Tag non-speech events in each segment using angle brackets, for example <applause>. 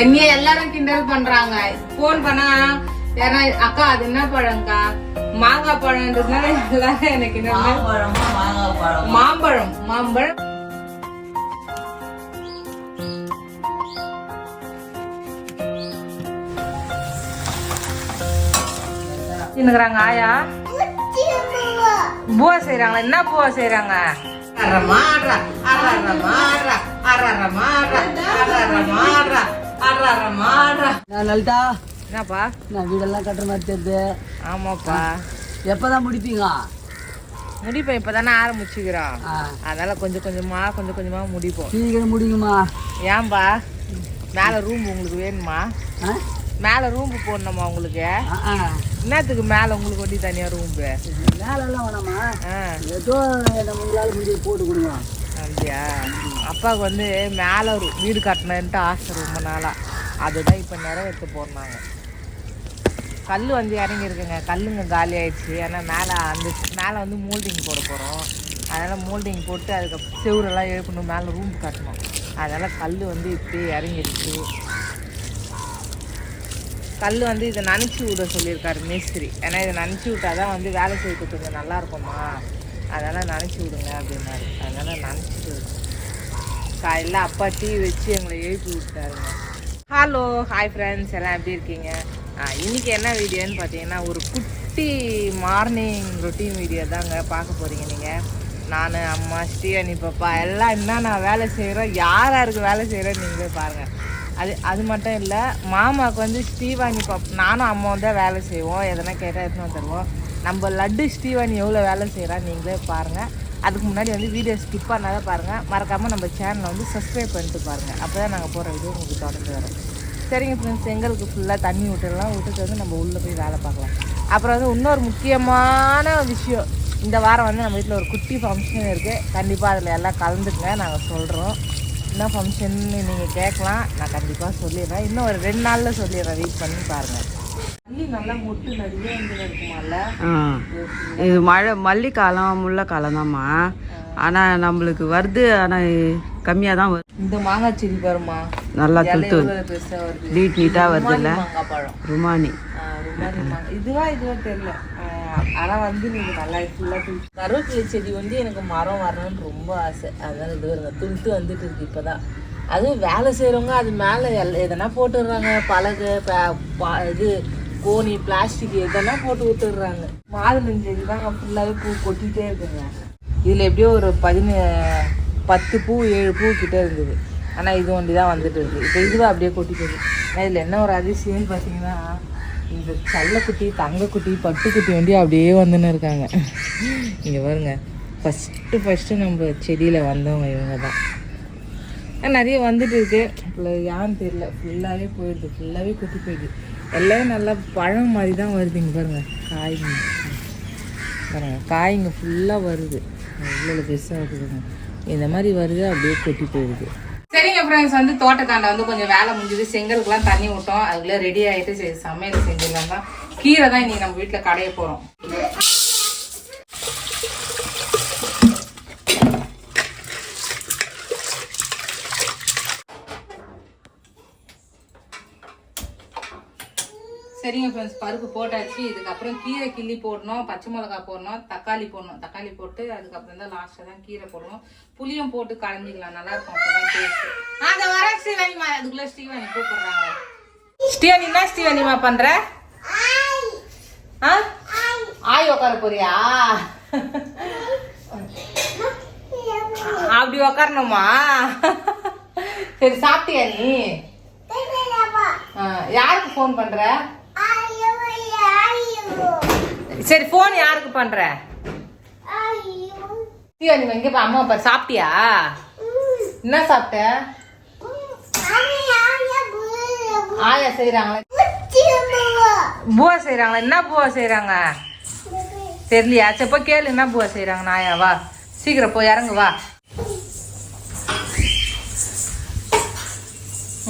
என்னைய எல்லாரும் கிண்டல் பண்றாங்க. போன் பண்ணா யாரா அக்கா அது என்ன பழம்க்கா? மாங்காய் பழம்ன்றதுனால எல்லாரும் எனக்கு என்ன மாம்பழமா மாம்பழம் மாம்பழம். என்னங்கிறாங்க ஆயா? பூவா செய்யறாங்களா என்ன பூவா செய்யறாங்க அரமாடுறா அரமாடுறா அரமாடுறா அரமாடுறா அரமாடுறா நான் லலிதா. என்னப்பா? நான் வீடெல்லாம் கட்டுற மாதிரி தெரியுது. ஆமாப்பா. எப்பதான் முடிப்பீங்க? முடிப்போம் இப்பதானே ஆரம்பிச்சுக்கிறோம். ஆ, அதனால கொஞ்சம் கொஞ்சமா கொஞ்சம் கொஞ்சமா முடிப்போம். சீக்கிரம் முடியுமா? ஏன்பா? மேல ரூம் உங்களுக்கு வேணுமா? மேல ரூம் போடணுமா உங்களுக்கு. என்னத்துக்கு மேல உங்களுக்கு ஒட்டி தனியா ரூம் வேலைலாம் வேணாமா? ஏதோ நம்ம உங்களால முடிஞ்சு போட்டு கொடுங்க அப்படியா? அப்பாவுக்கு வந்து மேலே ஒரு வீடு கட்டணுன்ட்டு ஆசை ரொம்ப நாளாக அதுதான் இப்போ நிறைவேற்ற போடுறாங்க கல் வந்து இறங்கியிருக்குங்க கல்லுங்க காலி ஆயிடுச்சு. ஏன்னா மேலே அந்த மேலே வந்து மோல்டிங் போட போகிறோம் அதனால் மோல்டிங் போட்டு அதுக்கு செவரெல்லாம் எழுப்பணும் மேலே ரூம் கட்டணும். அதனால் கல் வந்து இப்படியே இறங்கிடுச்சு கல் வந்து இதை நனைச்சி விட சொல்லியிருக்காரு மேஸ்திரி. ஏன்னா இதை நனைச்சி விட்டா தான் வந்து வேலை செய்யறது கொஞ்சம் நல்லா இருக்குமா அதனால் நனைச்சி விடுங்க அப்படின்னாரு. அதனால் நனைச்சிட்டு இருக்கோம். காலையில் அப்பா டீ வச்சு எங்களை எழுப்பி விட்டாருங்க. ஹலோ ஹாய் ஃப்ரெண்ட்ஸ் எல்லாம் எப்படி இருக்கீங்க? இன்றைக்கி என்ன வீடியோன்னு பார்த்தீங்கன்னா ஒரு குட்டி மார்னிங் ரொட்டீன் வீடியோ தாங்க பார்க்க போகிறீங்க நீங்கள் நான் அம்மா ஸ்ரீஹனி பாப்பா எல்லாம் என்ன நான் வேலை செய்கிறோம் யார் யாருக்கு வேலை செய்கிறேன்னு நீங்களே பாருங்கள் அது அது மட்டும் இல்லை மாமாவுக்கு வந்து ஸ்ரீவாணி பாப் நானும் அம்மாவும் தான் வேலை செய்வோம். எதனா கேட்டால் எடுத்துன்னு தருவோம் நம்ம லட்டு ஸ்ரீவாணி எவ்வளோ வேலை செய்கிறா நீங்களே பாருங்கள் அதுக்கு முன்னாடி வந்து வீடியோ ஸ்கிப் பண்ணாத பாருங்கள் மறக்காமல் நம்ம சேனலை வந்து சப்ஸ்கிரைப் பண்ணிட்டு பாருங்கள் அப்போ தான் நாங்கள் போகிற வீடியோ உங்களுக்கு தொடர்ந்து வரும். சரிங்க ஃப்ரெண்ட்ஸ் எங்களுக்கு ஃபுல்லாக தண்ணி விட்டுடலாம் விட்டுட்டு வந்து நம்ம உள்ளே போய் வேலை பார்க்கலாம். அப்புறம் வந்து இன்னொரு முக்கியமான விஷயம். இந்த வாரம் வந்து நம்ம வீட்டில் ஒரு குட்டி ஃபங்க்ஷன் இருக்குது கண்டிப்பாக அதில் எல்லாம் கலந்துக்குங்க. நாங்கள் சொல்கிறோம் என்ன ஃபங்க்ஷன் நீங்கள் கேட்கலாம். நான் கண்டிப்பாக சொல்லிடுறேன். இன்னும் ஒரு ரெண்டு நாளில் சொல்லிடுறேன். வெயிட் பண்ணி பாருங்கள் இது மழை மல்லிக்காலம் முல்லைக்காலம் தாம்மா ஆனால் நம்மளுக்கு வருது ஆனால் கம்மியாக தான் வருது இந்த மாங்காய் செடி பாருமா நல்லா துளுத்து வருது. நீட் நீட்டாக வருது இல்லை மாங்காய் பழம். ருமானி. இதுவா இதுவா தெரியல. ஆ, ஆனா வந்து நீங்க நல்லா ஃபுல்லா கருவேப்பிலை செடி வந்து எனக்கு மரம் வரணும்னு ரொம்ப ஆசை. அதனால இது வருங்க துளுத்து வந்துட்டு இருக்கு இப்பதான். அதுவும் வேலை செய்றவங்க அது மேல எதனா போட்டுடுறாங்க பலகை ப- ப- இது கோணி பிளாஸ்டிக் எதனா போட்டு விட்டுடுறாங்க மாதுளம் தான் ஃபுல்லாகவே பூ கொட்டிகிட்டே இருக்குங்க இதில் எப்படியோ ஒரு பதினே பத்து பூ ஏழு பூ கிட்டே இருந்தது. ஆனால் இது ஒண்டி தான் வந்துட்டு இருக்குது இப்போ இதுவா அப்படியே கொட்டிட்டு ஆனால் இதில் என்ன ஒரு அதிசயம்னு பார்த்தீங்கன்னா இந்த சல்லக்குட்டி தங்கக்குட்டி பட்டுக்குட்டி வண்டி அப்படியே வந்துன்னு இருக்காங்க. இங்கே பாருங்க. ஃபஸ்ட்டு ஃபஸ்ட்டு நம்ம செடியில் வந்தவங்க இவங்க தான் நிறைய வந்துட்டு இருக்கு. இப்போ யான்னு தெரியல. ஃபுல்லாகவே போயிடுது. ஃபுல்லாகவே கொட்டி போயிடுது. எல்லாமே நல்லா பழம் மாதிரி தான் வருது இங்கே காய்ங்க. பாருங்கள் காய்ங்க ஃபுல்லாக வருது. இவ்வளோ பெருசாக இருக்குதுங்க இந்த மாதிரி வருது அப்படியே கொட்டி போயிடுது. சரிங்க ஃப்ரெண்ட்ஸ் வந்து தோட்டத்தாண்ட வந்து கொஞ்சம் வேலை முடிஞ்சது. செங்கலுக்குலாம் தண்ணி விட்டோம் அதுக்குள்ளே ரெடி ஆகிட்டு சரி சமையல் செஞ்சிடலாம் தான். கீரை தான் இன்றைக்கி நம்ம வீட்டில் கடைய போகிறோம் சரிங்க ஃப்ரெண்ட்ஸ் பருப்பு போட்டாச்சு. இதுக்கப்புறம் கீரை கிள்ளி போடணும். பச்சை மிளகா போடணும். தக்காளி போடணும். தக்காளி போட்டு அதுக்கப்புறம் தான் லாஸ்ட்டாக தான் கீரை போடணும். புளியும் போட்டு கலஞ்சிக்கலாம் நல்லா இருக்கும். அப்பதான் டேஸ்ட் அந்த வர ஸ்ரீவாணிமா அதுக்குள்ள ஸ்ரீவாணி கூப்பிடுறாங்க. ஸ்ரீவாணி என்ன ஸ்ரீவாணிமா பண்ற? ஆ? ஆய் உட்கார போறியா? அப்படி உக்காரணுமா சரி சாப்பிட்டியா நீ? யாருக்கு ஃபோன் பண்ற? சரி ஃபோன் யாருக்கு பண்ற? சீவா நீ எங்க அம்மா அப்பா சாப்பிட்டியா? என்ன சாப்பிட்ட? ஆயா செய்யறாங்களா பூவா செய்யறாங்களா என்ன பூவா செய்யறாங்க தெரியலையா? சரி போய் கேளு என்ன பூவா செய்யறாங்க நாயா? வா சீக்கிரம் போய் இறங்கு வா.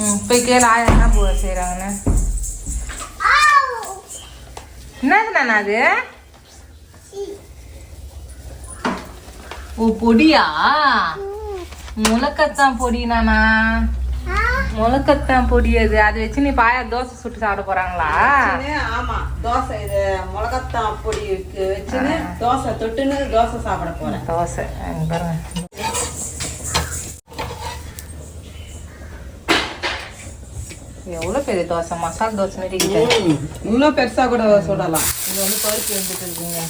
ம் போய் கேளு ஆயா என்ன பூவா செய்யறாங்கன்னு என்னது நானா அது? ஓ பொடியா? முளக்கத்தான் பொடி நானா முளக்கத்தான் பொடி அது. அதை வச்சு நீ பாயா தோசை சுட்டு சாப்பிட போறாங்களா? ஆமா தோசை இது மிளகாத்தான் பொடி வச்சுன்னு தோசை தொட்டுன்னு தோசை சாப்பிட போறேன். தோசை பாருங்க. எவ்வளோ பெரிய தோசை? மசால் தோசை மாதிரி இருக்குது இன்னும் பெருசா கூட சுடலாம். இது வந்து பருப்பு வெந்துட்டு இருக்குங்க.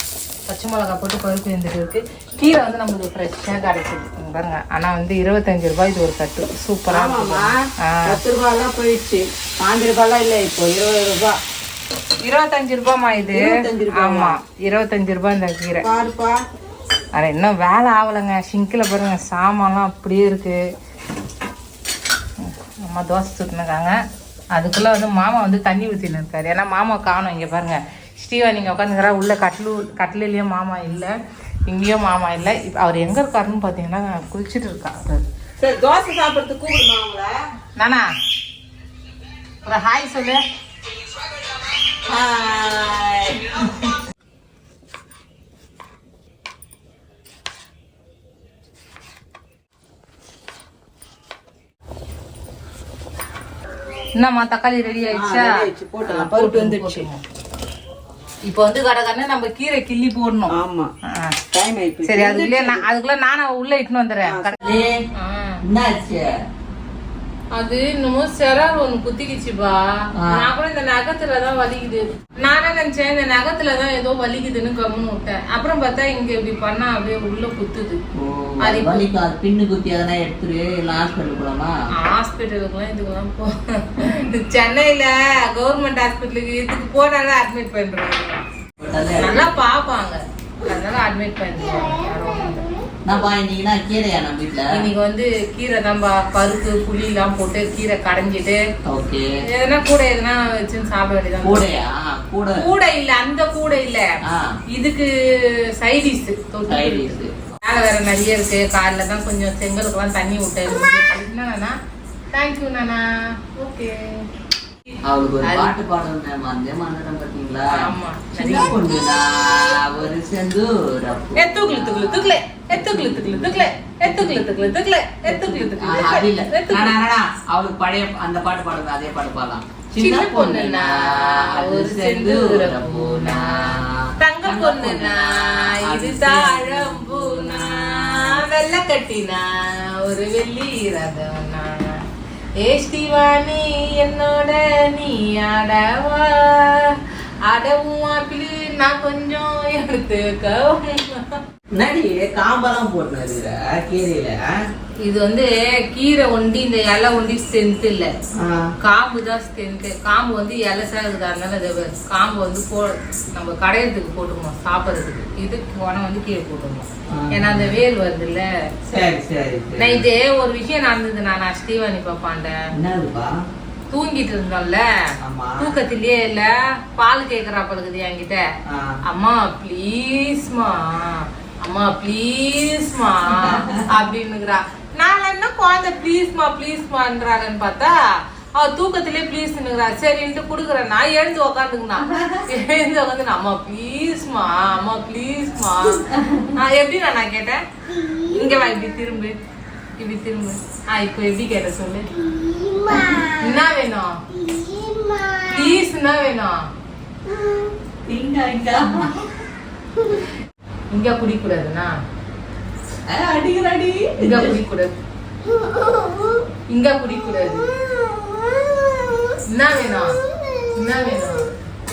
பச்சை மிளகா போட்டு பருப்பு வெந்துட்டு இருக்கு. கீரை வந்து நம்மளுக்கு ஃப்ரெஷ்ஷாக கிடைக்குது. இங்க பாருங்க. ஆனா வந்து இருபத்தஞ்சு ரூபாய் இது ஒரு கட்டு சூப்பரா ஆமாம்மா. ஆ. பத்து ரூபாய்லாம் போயிடுச்சு. பாஞ்சு ரூபாய்லாம் இல்லை இப்போ. இருபது ரூபாய் இருபத்தஞ்சு ரூபாய்மா இது? ஆமா. இருபத்தஞ்சு ரூபாய் இந்த கீரை. பாருப்பா. அட இன்னும் வேலை ஆகலைங்க சிங்கில் பாருங்க. சாமான்லாம் அப்படியே இருக்கு. அம்மா தோசை சுட்டுனுக்காங்க அதுக்குள்ள வந்து மாமா வந்து தண்ணி ஊற்றின்னு இருக்காரு. ஏன்னா மாமா காணும் இங்கே பாருங்க. ஸ்ரீவா நீங்கள் உட்காந்துக்கிறா உள்ள கட்லு கட்டிலையும் மாமா இல்லை. இங்கேயும் மாமா இல்லை. இப்போ அவர் எங்கே இருக்காருன்னு பார்த்தீங்கன்னா குளிச்சுட்டு இருக்காரு. சரி தோசை சாப்பிட்றதுக்கு கூப்பிடுமா அவங்கள நானா? ஒரு ஹாய் சொல்லு. ஹாய். என்னம்மா தக்காளி ரெடி ஆயிடுச்சா? போட்டலாம் பருப்பு வந்துடுச்சு. இப்போ வந்து கடை நம்ம கீரை கிள்ளி போடணும். ஆமா. டைம் ஆயிடுச்சு சரி அதுக்குள்ளே நான் அதுக்குள்ள நானும் உள்ள இட்டுன்னு வந்துடுறேன். என்னாச்சு? அது இன்னமும் செரார் ஒண்ணு குத்திக்கிச்சுப்பா. நான் கூட இந்த நகத்துல தான் வலிக்குது. நானே நினைச்சேன் இந்த நகத்துல தான் ஏதோ வலிக்குதுன்னு கம்முன்னு விட்டேன். அப்புறம் பார்த்தா இங்க இப்படி பண்ணா அப்படியே உள்ள குத்துது. அது வலிக்கு அது பின்னு குத்தி எதனா எடுத்துரு இல்லை ஹாஸ்பிட்டல் போலாமா? ஹாஸ்பிட்டலுக்குலாம் இதுக்கெல்லாம் போ சென்னையில கவர்மெண்ட் ஹாஸ்பிட்டலுக்கு இதுக்கு போனாலும் அட்மிட் பண்றாங்க நல்லா பாப்பாங்க அதனால அட்மிட் பண்ணிடுவாங்க. நான் இன்னைக்குனா கீரையா நம்ம வீட்டுல இன்னைக்கு வந்து கீரை தான் பருப்பு புளி எல்லாம் போட்டு கீரை கடைஞ்சிட்டு ஓகே. எதனா கூட எதனா வச்சுன்னு சாப்பிட வேண்டியதான் கூடையா? கூட. கூடை இல்ல அந்த கூடை இல்ல. இதுக்கு சைடிஸ் Side-dish. வேலை வேற நிறைய இருக்கு. காலைல தான் கொஞ்சம் செங்கலுக்கெல்லாம் தண்ணி விட்டேன் நானா? தேங்க்யூ நானா. ஓகே அவளுக்கு ஒரு பாட்டு பாடணும் மறந்தே மறந்துட்டேன் பாத்தீங்களா. சின்ன பொண்ணுடா ஒரு பூ. ஏ தூக்குல தூக்குல தூக்குல ஏ தூக்குல தூக்குல தூக்குல ஏ தூக்குல தூக்குல தூக்குல ஏ தூக்குல அது இல்ல. அவளுக்கு பழைய அந்த பாட்டு பாடுங்க அதே பாட்டு பாடலாம். சின்ன பொண்ணுனா ஒரு செந்தூர பூனா. தங்க பொண்ணுனா இது தாழம்பூனா வெள்ள கட்டினா ஒரு வெள்ளி ரதம்னா ஏ ஸ்ரீவாணி என்னோட நீ ஆடவா ஆடவும் அப்படி நான் கொஞ்சம் எடுத்துக்கவும் நடி காம்பெல்லாம் போட்டு இருக்கிற கீரையில. இது வந்து கீரை ஒண்டி இந்த இலை ஒண்டி ஸ்ட்ரென்த் இல்ல. காம்பு தான் ஸ்ட்ரென்த் காம்பு வந்து இலசா இருக்குது அதனால அது காம்பு வந்து போ நம்ம கடையிறதுக்கு போட்டுக்கணும் சாப்பிட்றதுக்கு. இது உணவு வந்து கீழே போட்டுக்கணும். ஏன்னா அந்த வேர் வருது இல்ல சரி சரி. நான் இதே ஒரு விஷயம் நடந்தது நான் ஸ்ரீவாணி பாப்பாண்ட தூங்கிட்டு இருந்தோம்ல. தூக்கத்திலேயே இல்ல பால் கேக்குறாப்ப இருக்குது என்கிட்ட. அம்மா ப்ளீஸ்மா அம்மா ப்ளீஸ்மா அப்படின்னுக்குறா நான் என்ன குழந்தை ப்ளீஸ்மா ப்ளீஸ்மான்றாங்கன்னு பார்த்தா அவ தூக்கத்திலே ப்ளீஸ்னுக்குறா சரின்ட்டு குடுக்குறேன். நான் எழுந்து உக்காந்துக்குனா எழுந்து உக்காந்து அம்மா ப்ளீஸ்மா அம்மா ப்ளீஸ்மா நான் எப்படி நான் கேட்டேன்? இங்க வா இப்படி திரும்பு. இப்படி திரும்பு. ஆ இப்போ எப்படி கேட்ட சொல்லு? என்ன வேணும்? ப்ளீஸ் என்ன வேணும்? <laughs> இங்க குடிக்கூடாதுண்ணா? அடிக்கிறாடி இங்க குடிக்கூடாது. இங்க குடிக்கூடாது. என்ன வேணும்? என்ன வேணும்?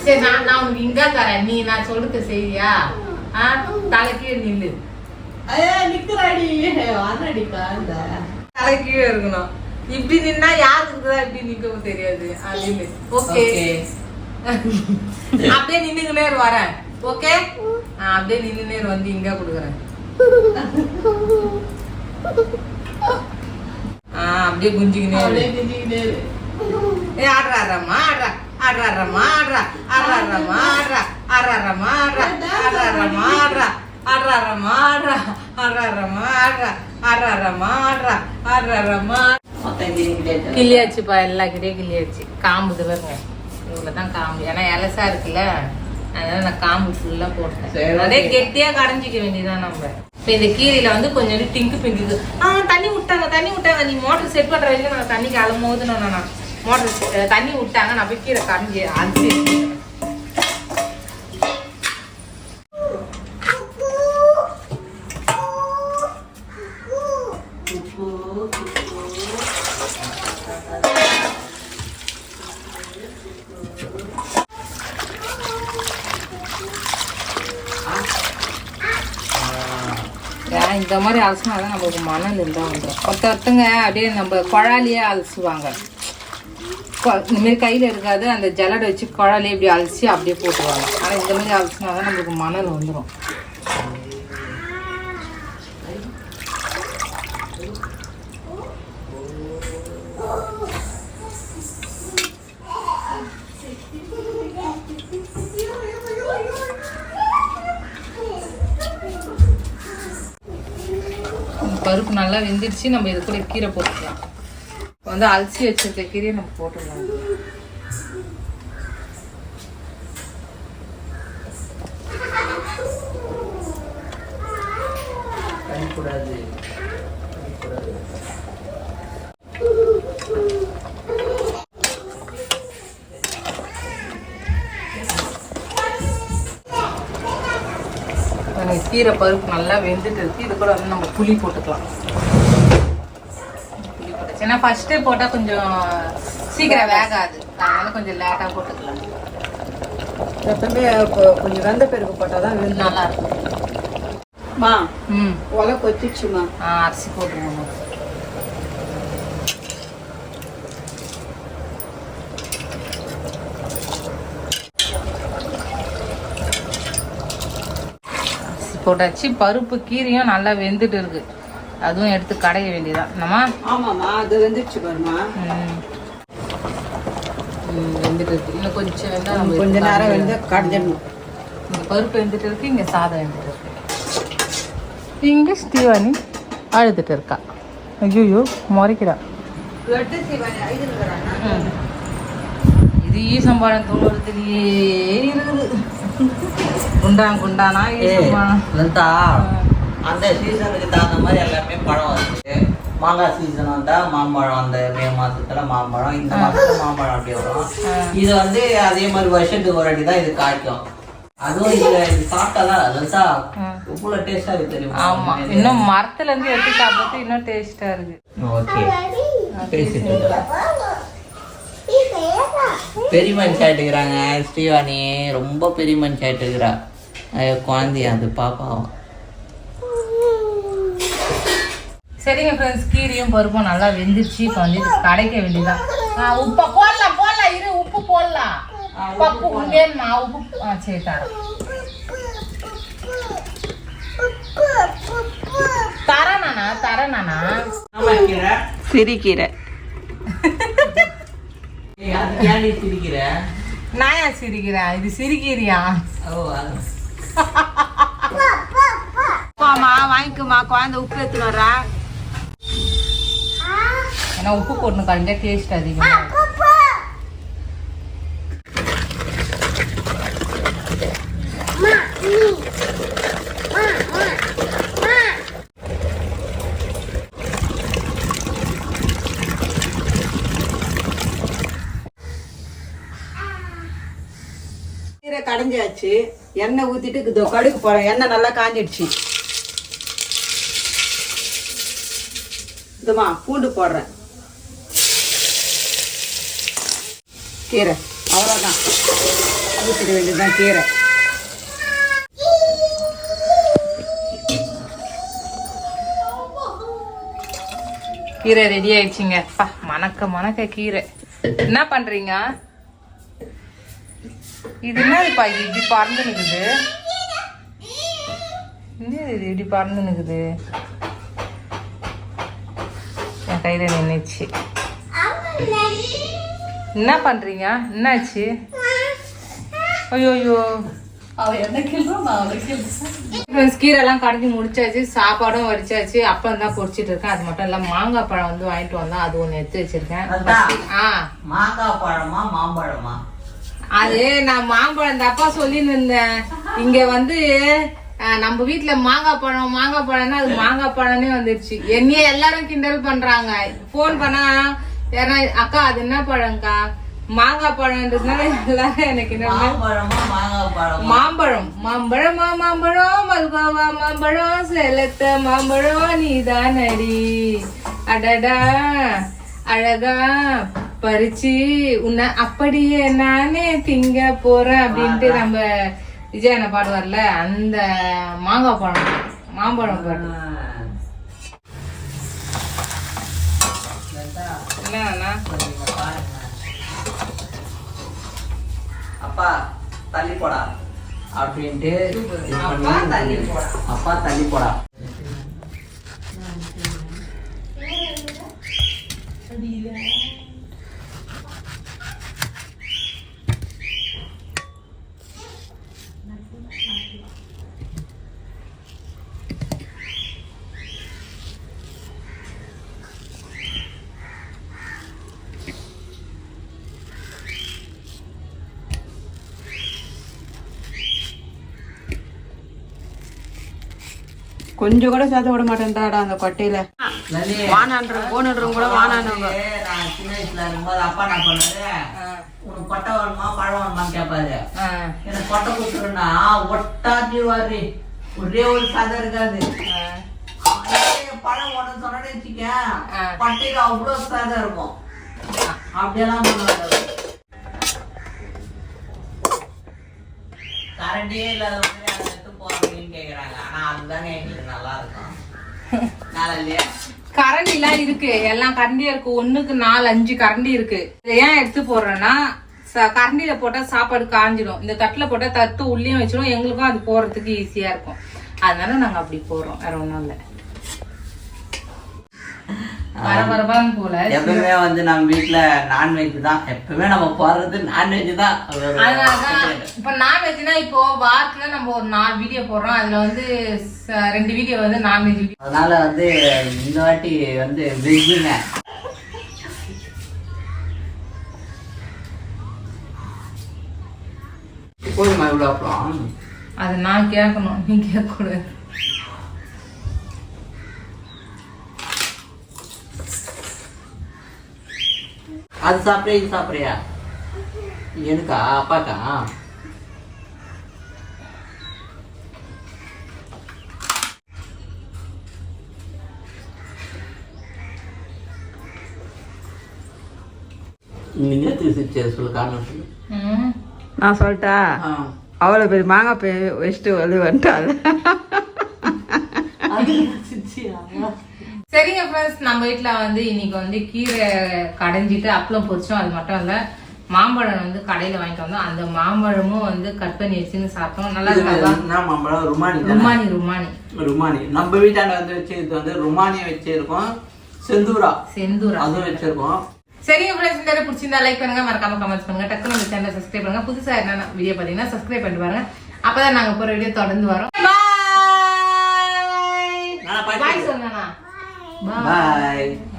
சரி நான் நான் உனக்கு இங்க தரேன். நீ நான் சொல்றது செய்யா ஆ தலை கீழே நில்லு. நிக்கிறாடி. வாடடி காந்த தலை கீழே இருக்கணும். இப்படி நின்னா யாருக்கு இப்படி நிக்கவும் தெரியாது. நில்லு. ஓகே. அப்படியே நின்னுக்குனே இரு வரேன் ஓகே அப்படியே நின்று நேர் வந்து இங்க கொடுக்குறேன். அப்படியே குஞ்சுக்கினே ஏ ஆடுறா ஆடுறாம்மா ஆடுறா. ஆடுறா ஆடுறாம்மா ஆடுறா. ஆடுறா ஆடுறாம்மா ஆடுறா. ஆடுறா ஆடுறாம்மா ஆடுறா. ஆடுறா ஆடுறா. ஆடுறா ஆடுறாம்மா ஆடுறா. ஆடுறா ஆடுறாம்மா ஆடுறா. ஆடுறா ஆடுறாம்மா ஆடுறா. கிளியாச்சுப்பா எல்லா கிட்டே கிளியாச்சு காம்புது பாருங்க. இவ்வளோ தான் காம்பு. ஏன்னா இலசா இருக்குல்ல. அதனால நான் காம்பு ஃபுல்லாக சரி, போட்டேன். அதே கெட்டியாக கடைஞ்சிக்க வேண்டியதான் நம்ம. இப்போ இந்த கீரையில வந்து கொஞ்சம் டிங்கு பிங்குது ஆ தண்ணி விட்டாங்க தண்ணி விட்டாங்க. நீ மோட்டர் செட் பண்ற வரைக்கும் நான் தண்ணிக்கு அழும்போது நான் மோட்டர் தண்ணி விட்டாங்க. நான் போய் கீரை கரைஞ்சி அரிசி ஏன் இந்த மாதிரி அலசினா தான் நம்மளுக்கு மணல் இருந்தால் வந்துடும் ஒருத்த ஒருத்தங்க அப்படியே நம்ம குழாலியே அலசுவாங்க. இந்தமாரி கையில் இருக்காது அந்த ஜலடை வச்சு குழாலியே இப்படி அலசி அப்படியே போட்டுருவாங்க. ஆனால் இந்த மாதிரி அலசினா தான் நம்மளுக்கு மணல் வந்துடும் நல்லா வெந்துடுச்சு நம்ம இது கூட கீரை போட்டுக்கலாம். இப்போ வந்து அலசி வச்சிருக்க கீரையை நம்ம போட்டுடலாம். கூடாது. கீரை பருப்பு நல்லா வெந்துட்டு இருக்கு. இது கூட வந்து நம்ம புளி போட்டுக்கலாம். புளி போட்டு ஏன்னா ஃபர்ஸ்டே போட்டால் கொஞ்சம் சீக்கிரம் வேகாது. அதனால கொஞ்சம் லேட்டாக போட்டுக்கலாம். எப்பவுமே இப்போ கொஞ்சம் வெந்த பெருக்கு போட்டால் தான் நல்லா இருக்கும். மா ம். ஒலை கொச்சிச்சுமா ஆ அரிசி போட்டுருவோம். போட்டாச்சு. பருப்பு கீரையும் நல்லா வெந்துட்டு இருக்கு. அதுவும் எடுத்து கடைய வேண்டியதான் என்னம்மா? ஆமாம்மா அது வெந்துடுச்சு பாருமா வெந்துட்டு இருக்கு. இன்னும் கொஞ்சம் வெந்தா நம்ம கொஞ்ச நேரம் வந்து கடைஞ்சிடணும். இங்க பருப்பு வெந்துட்டு இருக்கு இங்க சாதம் வெந்துட்டு இருக்கு. இங்க ஸ்ரீவாணி அழுதுட்டு இருக்கா. ஐயோ முறைக்கிறா. ம். இது ஈசம்பாழம் தோணுறதுலயே இருக்குது. குண்டான் குண்டானா லலிதா அந்த சீசனுக்கு தகுந்த மாதிரி எல்லாமே பழம் வருது மாங்காய் சீசன் வந்தா மாம்பழம் அந்த மே மாசத்துல மாம்பழம் இந்த மாசத்துல மாம்பழம் அப்படி வரும். இது வந்து அதே மாதிரி வருஷத்துக்கு ஒரு வாட்டி தான் இது காய்க்கும். அதுவும் இது இது சாப்பிட்டாதான் லலிதா இவ்வளவு டேஸ்டா இருக்கு தெரியுமா? ஆமா. இன்னும் மரத்துல இருந்து எடுத்து சாப்பிட்டு இன்னும் டேஸ்டா இருக்கு. ஓகே. பேசிட்டு. பெரிய மனுஷன் ஆயிட்டுக்கிறாங்க ஸ்ரீவாணி ரொம்ப பெரிய மனுஷன் ஆயிட்டுக்கிறா ஐயோ குழந்தைய அது பாப்பாவும் சரிங்க ஃப்ரெண்ட்ஸ் கீரையும் பருப்பும் நல்லா வெந்துச்சு இப்போ வந்து கடைக்க வேண்டியதான் உப்பை போடலாம் போடலாம். இரு உப்பு போடலாம். பப்பு வேணுமா உப்பு ஆ சரி தரேன். தரேனாண்ணா தரேனாண்ணா சிரிக்கீரை ஏய், அதுக்கு <laughs> சிரிக்கிற? ஏன் சிரிக்கிறேன்? இது சிரிக்கிறியா? அப்பாம்மா வாங்கிக்குமா குழந்தை உப்பு எடுத்துன்னு வரா ஏன்னா உப்பு போடணும் கண்டிப்பாக டேஸ்ட் அதிகமாக கீரை கடைஞ்சாச்சு எண்ணெய் ஊத்திட்டு இதோ கடுகு போறேன் எண்ணெய் நல்லா காஞ்சிடுச்சு. இதுமா பூண்டு போடுறேன். கீரை. அவ்வளோதான் ஊற்றிட வேண்டியதுதான் கீரை. கீரை ரெடி ஆயிடுச்சுங்க. அப்பா மணக்க மணக்க கீரை. என்ன பண்றீங்க? இது என்னதுப்பா? இது இப்படி பறந்து நிக்குது. என்ன இது? இப்படி பறந்து நிக்குது. என் கையில நின்னுச்சு. என்ன பண்றீங்க? என்னாச்சு? ஐயோ ஐயோ ஃப்ரெண்ட்ஸ் கீரைலாம் கடைஞ்சி முடிச்சாச்சு சாப்பாடும் வடிச்சாச்சு. அப்பளம் தான் பொரிச்சிட்டு இருக்கேன். அது மட்டும் இல்ல மாங்காய் பழம் வந்து வாங்கிட்டு வந்தா அது ஒண்ணு எடுத்து வச்சிருக்கேன். மாங்காய் பழமா மாம்பழமா? அது நான் மாம்பழம் தப்பா சொல்லி இருந்தேன் இங்க வந்து நம்ம வீட்ல மாங்காய் பழம் மாங்காய் பழம்னா அது மாங்காய் பழம்னே வந்துருச்சு. என்னையே எல்லாரும் கிண்டல் பண்றாங்க. ஃபோன் பண்ணா யாரா அக்கா அது என்ன பழம்க்கா? மாங்காய் பழம்ன்றதுனால எல்லாரும் எனக்கு மாம்பழமா பழமா? மாம்பழம். மாம்பழமா மாம்பழம் மல்கோவா மாம்பழம் செலத்த மாம்பழம் நீதானடி. அடடா அழகா. பறிச்சு உன்னை அப்படியே நானே திங்க போறேன் அப்படின்ட்டு நம்ம விஜய் அண்ணா பாடுவார்ல அந்த மாங்காய் பழம் மாம்பழம் பாடு என்ன. அப்பா தள்ளி போடா அப்படின்ட்டு அப்பா தள்ளி போடா. அப்பா கொஞ்சம் கூட சேர்த்து விட மாட்டேன்டாடா அந்த கொட்டையில. லலி, வானான்ற போனன்றவங்க கூட வானானவங்க நான் சின்ன வயசுல இருக்கும்போது அப்பா என்ன பண்ணாரு உனக்கு கொட்டை வேணுமா பழம் வேணுமான்னு கேட்பாரு. எனக்கு கொட்டை கொடுத்துருன்னா ஒட்டாத்தி வாரி ஒரே ஒரு சதை இருக்காது. பழம் ஒன்று சொன்னேன்னு வச்சுக்க. பட்டையில அவ்வளோ சதை இருக்கும். அப்படியெல்லாம் பண்ணுவாரு அவரு. கரண்டியே எடுத்து போறீங்கன்னு கேக்குறாங்க ஆனா அதுதாங்க எங்களுக்கு நல்லா இருக்கும் நல்லா இல்லையா கரண்டி எல்லாம் இருக்கு. எல்லாம் கரண்டியா இருக்கு. ஒண்ணுக்கு நாலு அஞ்சு கரண்டி இருக்கு. இதை ஏன் எடுத்து போடுறேன்னா ச- கரண்டியில போட்டா சாப்பாடு காஞ்சிடும். இந்த தட்டுல போட்டா தட்டு உள்ளேயும் வச்சிடும் எங்களுக்கும் அது போறதுக்கு ஈஸியா இருக்கும். அதனால நாங்க அப்படி போடுறோம். வேற ஒன்றும் இல்லை. எப்பவுமே வந்து நம்ம வீட்ல நான்வெஜ் தான். எப்பவுமே நம்ம போடுறது நான்வெஜ் தான். இப்ப நான்வெஜ்னா இப்போ வாரத்துல நம்ம ஒரு நாலு வீடியோ போடுறோம். அதுல வந்து ரெண்டு வீடியோ வந்து நான்வெஜ் அதனால வந்து இந்த வாட்டி வந்து வெஜ்ஜுங்க போதுமா இவ்வளோ அப்புறம்? அது நான் கேட்கணும். நீ கேட்க அது சாப்பிட்றியா இது சாப்பிட்றியா? எனக்கா அப்பாக்கா? நான் சொல்லிட்டா. அவ்வளோ பெரிய மாங்காய் பே வச்சுட்டு வந்து வந்துட்டாள்? சரிங்க ஃப்ரெண்ட்ஸ் நம்ம வீட்ல வந்து இன்னைக்கு வந்து கீரை கடைஞ்சிட்டு அப்பளம் பொரிச்சோம். அது மட்டும் இல்ல மாம்பழம் வந்து கடையில வாங்கிட்டு வந்தோம். அந்த மாம்பழமும் வந்து கட் பண்ணி வச்சுன்னு சாப்பிட்டோம். நல்லா இது இருக்கா மாம்பழம்? ருமானி? ருமானி ருமானி. ருமானி. நம்ம வீட்டாண்ட வந்து வச்சிருக்கிறது வந்து ருமானியை வச்சிருக்கோம். செந்தூரா. செந்தூரா. அதுவும் வச்சிருக்கோம். சரிங்க ஃப்ரெண்ட்ஸ் இந்த வீடியோ பிடிச்சிருந்தா லைக் பண்ணுங்க. மறக்காம கமெண்ட்ஸ் பண்ணுங்க. டக்குனு இந்த சேனலை சப்ஸ்கிரைப் பண்ணுங்க. புதுசா என்னென்ன வீடியோ பாத்தீங்கன்னா சப்ஸ்கிரைப் பண்ணிட்டு பாருங்க அப்பதான் நாங்க போற வீடியோ தொடர்ந்து வரோம். பாய் நானா பாட்டு பாய் சொன்னா பாய்